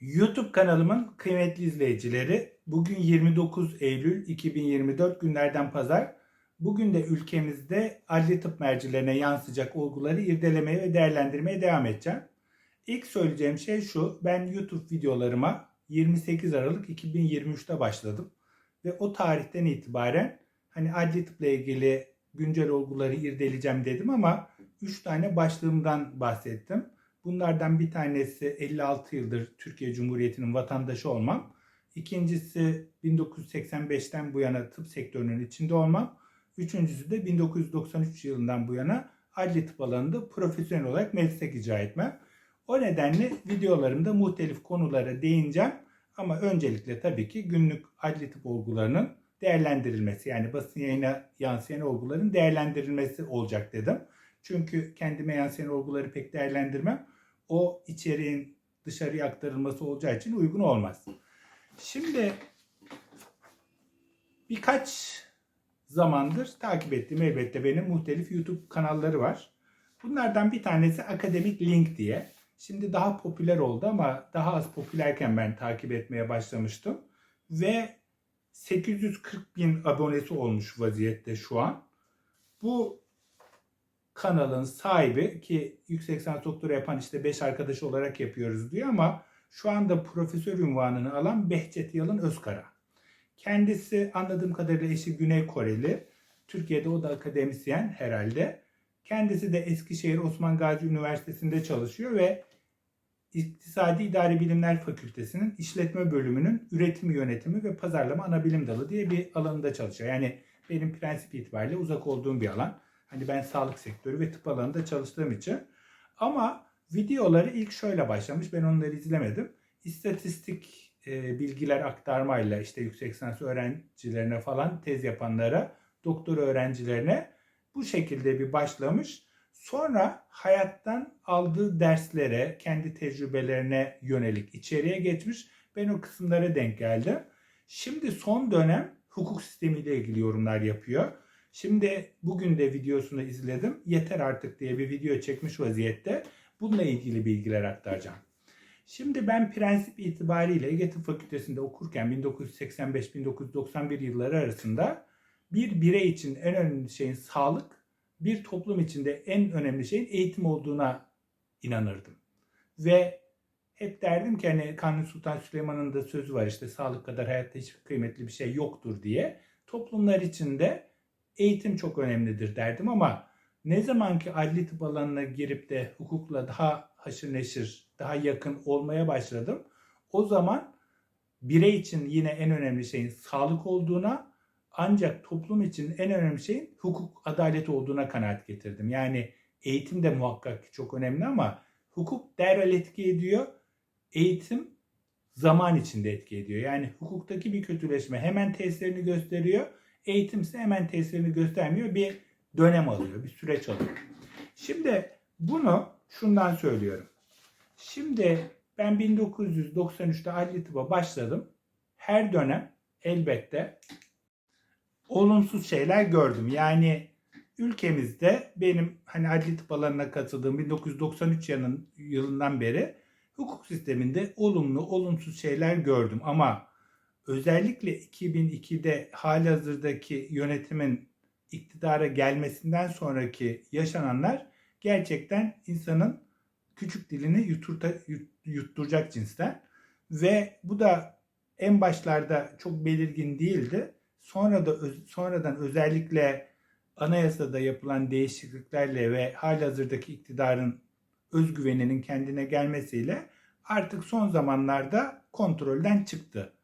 YouTube kanalımın kıymetli izleyicileri, bugün 29 Eylül 2024 günlerden pazar. Bugün de ülkemizde adli tıp mercilerine yansıyacak olguları irdelemeye ve değerlendirmeye devam edeceğim. İlk söyleyeceğim şey şu, ben YouTube videolarıma 28 Aralık 2023'te başladım. Ve o tarihten itibaren hani adli tıpla ilgili güncel olguları irdeleyeceğim dedim ama 3 tane başlığımdan bahsettim. Bunlardan bir tanesi 56 yıldır Türkiye Cumhuriyeti'nin vatandaşı olmam. İkincisi 1985'ten bu yana tıp sektörünün içinde olmam. Üçüncüsü de 1993 yılından bu yana adli tıp alanında profesyonel olarak meslek icra etmem. O nedenle videolarımda muhtelif konulara değineceğim. Ama öncelikle tabii ki günlük adli tıp olgularının değerlendirilmesi yani basın yayına yansıyan olguların değerlendirilmesi olacak dedim. Çünkü kendime yansıyan olguları pek değerlendirmem. O içeriğin dışarıya aktarılması olacağı için uygun olmaz. Şimdi birkaç zamandır takip ettiğim elbette benim muhtelif YouTube kanalları var. Bunlardan bir tanesi Akademik Link diye. Şimdi daha popüler oldu ama daha az popülerken ben takip etmeye başlamıştım. Ve 840 bin abonesi olmuş vaziyette şu an. Bu kanalın sahibi ki yüksek lisans doktora yapan işte 5 arkadaş olarak yapıyoruz diyor ama şu anda profesör ünvanını alan Behçet Yalın Özkara. Kendisi anladığım kadarıyla eşi Güney Koreli. Türkiye'de o da akademisyen herhalde. Kendisi de Eskişehir Osman Gazi Üniversitesi'nde çalışıyor ve İktisadi İdari Bilimler Fakültesi'nin işletme bölümünün üretim yönetimi ve pazarlama ana bilim dalı diye bir alanında çalışıyor. Yani benim prensip itibariyle uzak olduğum bir alan. Hani ben sağlık sektörü ve tıp alanında çalıştığım için. Ama videoları ilk şöyle başlamış. Ben onları izlemedim. İstatistik e, bilgiler aktarmayla işte yüksek lisans öğrencilerine falan tez yapanlara, doktor öğrencilerine bu şekilde bir başlamış. Sonra hayattan aldığı derslere, kendi tecrübelerine yönelik içeriye geçmiş. Ben o kısımlara denk geldim. Şimdi son dönem hukuk sistemiyle ilgili yorumlar yapıyor. Şimdi bugün de videosunu izledim. Yeter artık diye bir video çekmiş vaziyette. Bununla ilgili bilgiler aktaracağım. Şimdi ben prensip itibariyle Ege Tıp Fakültesi'nde okurken 1985-1991 yılları arasında bir birey için en önemli şeyin sağlık, bir toplum içinde en önemli şeyin eğitim olduğuna inanırdım. Ve hep derdim ki hani Kanuni Sultan Süleyman'ın da sözü var işte sağlık kadar hayatta hiçbir kıymetli bir şey yoktur diye. Toplumlar içinde eğitim çok önemlidir derdim ama ne zaman ki adli tıp alanına girip de hukukla daha haşır neşir, daha yakın olmaya başladım. O zaman birey için yine en önemli şeyin sağlık olduğuna ancak toplum için en önemli şeyin hukuk, adalet olduğuna kanaat getirdim. Yani eğitim de muhakkak çok önemli ama hukuk derhal etki ediyor. Eğitim zaman içinde etki ediyor. Yani hukuktaki bir kötüleşme hemen tesirini gösteriyor. Eğitim hemen tesirini göstermiyor. Bir dönem alıyor, bir süreç alıyor. Şimdi bunu şundan söylüyorum. Şimdi ben 1993'te adli tıba başladım. Her dönem elbette olumsuz şeyler gördüm. Yani ülkemizde benim hani adli tıp alanına katıldığım 1993 yanın, yılından beri hukuk sisteminde olumlu, olumsuz şeyler gördüm. Ama özellikle 2002'de halihazırdaki yönetimin iktidara gelmesinden sonraki yaşananlar gerçekten insanın küçük dilini yuturta, yut, yutturacak cinsten. Ve bu da en başlarda çok belirgin değildi. Sonra da sonradan özellikle anayasada yapılan değişikliklerle ve halihazırdaki iktidarın özgüveninin kendine gelmesiyle artık son zamanlarda kontrolden çıktı.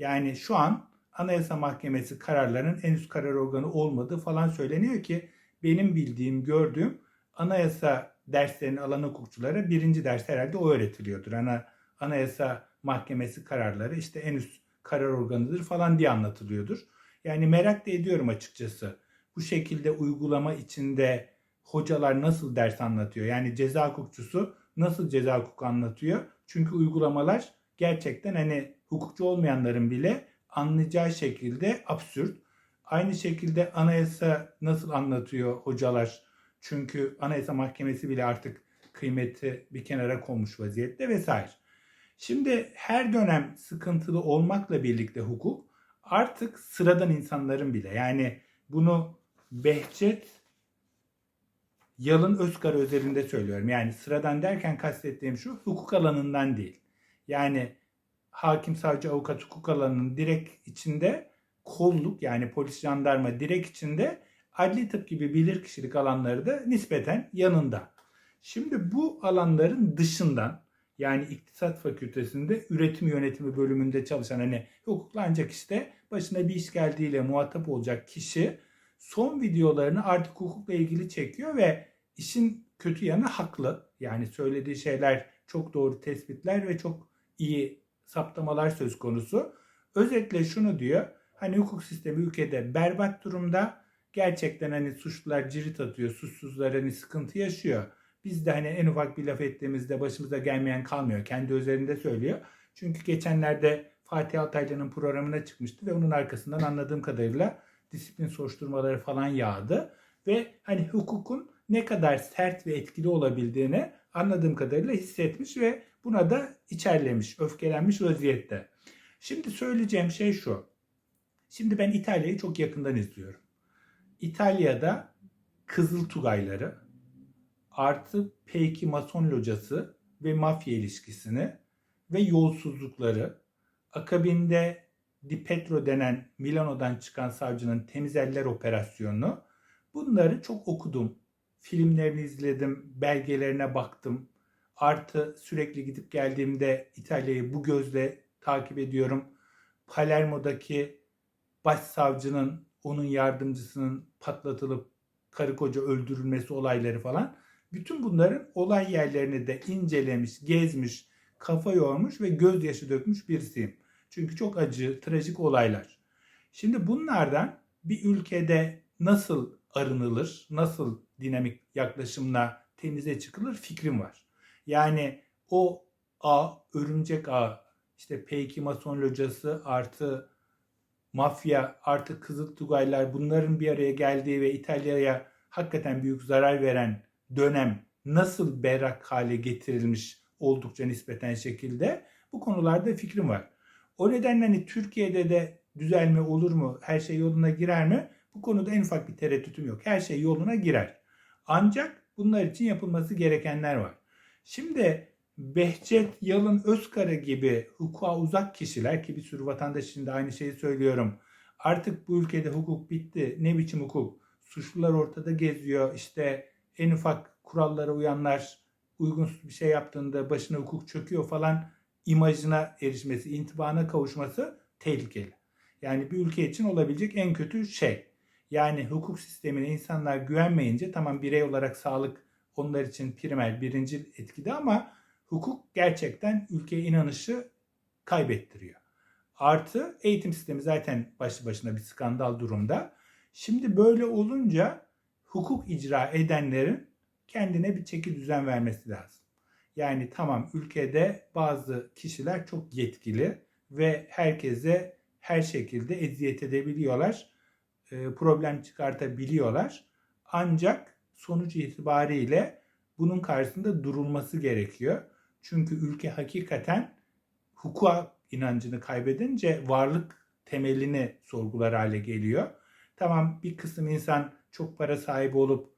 Yani şu an Anayasa Mahkemesi kararlarının en üst karar organı olmadığı falan söyleniyor ki benim bildiğim, gördüğüm anayasa derslerini alan hukukçulara birinci ders herhalde o öğretiliyordur. Ana, anayasa Mahkemesi kararları işte en üst karar organıdır falan diye anlatılıyordur. Yani merak da ediyorum açıkçası. Bu şekilde uygulama içinde hocalar nasıl ders anlatıyor? Yani ceza hukukçusu nasıl ceza hukuku anlatıyor? Çünkü uygulamalar gerçekten hani hukukçu olmayanların bile anlayacağı şekilde absürt. Aynı şekilde anayasa nasıl anlatıyor hocalar? Çünkü anayasa mahkemesi bile artık kıymeti bir kenara konmuş vaziyette vesaire. Şimdi her dönem sıkıntılı olmakla birlikte hukuk artık sıradan insanların bile yani bunu Behçet Yalın Özkara özelinde söylüyorum. Yani sıradan derken kastettiğim şu hukuk alanından değil. Yani hakim, savcı, avukat hukuk alanının direkt içinde kolluk yani polis, jandarma direkt içinde adli tıp gibi bilirkişilik alanları da nispeten yanında. Şimdi bu alanların dışından yani iktisat fakültesinde üretim yönetimi bölümünde çalışan hani hukukla ancak işte başına bir iş geldiğiyle muhatap olacak kişi son videolarını artık hukukla ilgili çekiyor ve işin kötü yanı haklı. Yani söylediği şeyler çok doğru tespitler ve çok iyi saptamalar söz konusu. Özetle şunu diyor. Hani hukuk sistemi ülkede berbat durumda. Gerçekten hani suçlular cirit atıyor, suçsuzlar hani sıkıntı yaşıyor. Biz de hani en ufak bir laf ettiğimizde başımıza gelmeyen kalmıyor. Kendi üzerinde söylüyor. Çünkü geçenlerde Fatih Altaylı'nın programına çıkmıştı ve onun arkasından anladığım kadarıyla disiplin soruşturmaları falan yağdı. Ve hani hukukun ne kadar sert ve etkili olabildiğini anladığım kadarıyla hissetmiş ve buna da içerlemiş, öfkelenmiş vaziyette. Şimdi söyleyeceğim şey şu. Şimdi ben İtalya'yı çok yakından izliyorum. İtalya'da Kızıl Tugayları artı P2 Mason locası ve mafya ilişkisini ve yolsuzlukları akabinde Di Petro denen Milano'dan çıkan savcının temiz eller operasyonunu bunları çok okudum. Filmlerini izledim, belgelerine baktım. Artı sürekli gidip geldiğimde İtalya'yı bu gözle takip ediyorum. Palermo'daki başsavcının onun yardımcısının patlatılıp karı koca öldürülmesi olayları falan. Bütün bunların olay yerlerini de incelemiş, gezmiş, kafa yormuş ve gözyaşı dökmüş birisiyim. Çünkü çok acı, trajik olaylar. Şimdi bunlardan bir ülkede nasıl arınılır, nasıl dinamik yaklaşımla temize çıkılır fikrim var. Yani o A, örümcek A, işte P2 Mason locası artı mafya artı Kızıl Tugaylar bunların bir araya geldiği ve İtalya'ya hakikaten büyük zarar veren dönem nasıl berrak hale getirilmiş oldukça nispeten şekilde bu konularda fikrim var. O nedenle hani Türkiye'de de düzelme olur mu? Her şey yoluna girer mi? Bu konuda en ufak bir tereddütüm yok. Her şey yoluna girer. Ancak bunlar için yapılması gerekenler var. Şimdi Behçet Yalın Özkara gibi hukuka uzak kişiler ki bir sürü vatandaş için de aynı şeyi söylüyorum. Artık bu ülkede hukuk bitti. Ne biçim hukuk? Suçlular ortada geziyor. İşte en ufak kurallara uyanlar uygunsuz bir şey yaptığında başına hukuk çöküyor falan imajına erişmesi, intibana kavuşması tehlikeli. Yani bir ülke için olabilecek en kötü şey. Yani hukuk sistemine insanlar güvenmeyince tamam birey olarak sağlık onlar için primer, birinci etkide ama hukuk gerçekten ülkeye inanışı kaybettiriyor. Artı eğitim sistemi zaten başlı başına bir skandal durumda. Şimdi böyle olunca hukuk icra edenlerin kendine bir çeki düzen vermesi lazım. Yani tamam ülkede bazı kişiler çok yetkili ve herkese her şekilde eziyet edebiliyorlar. E, problem çıkartabiliyorlar. Ancak sonuç itibariyle bunun karşısında durulması gerekiyor. Çünkü ülke hakikaten hukuka inancını kaybedince varlık temelini sorgular hale geliyor. Tamam bir kısım insan çok para sahibi olup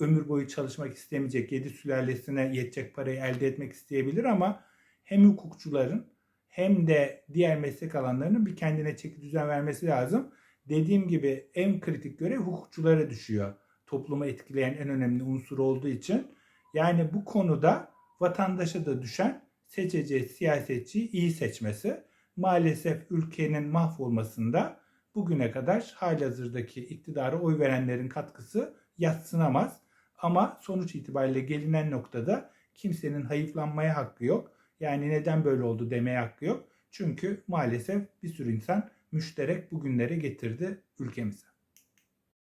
ömür boyu çalışmak istemeyecek, yedi sülalesine yetecek parayı elde etmek isteyebilir ama hem hukukçuların hem de diğer meslek alanlarının bir kendine çeki düzen vermesi lazım. Dediğim gibi en kritik görev hukukçulara düşüyor. Toplumu etkileyen en önemli unsur olduğu için. Yani bu konuda vatandaşa da düşen seçeceği siyasetçiyi iyi seçmesi. Maalesef ülkenin mahvolmasında bugüne kadar halihazırdaki iktidara oy verenlerin katkısı yatsınamaz. Ama sonuç itibariyle gelinen noktada kimsenin hayıflanmaya hakkı yok. Yani neden böyle oldu demeye hakkı yok. Çünkü maalesef bir sürü insan müşterek bugünlere getirdi ülkemize.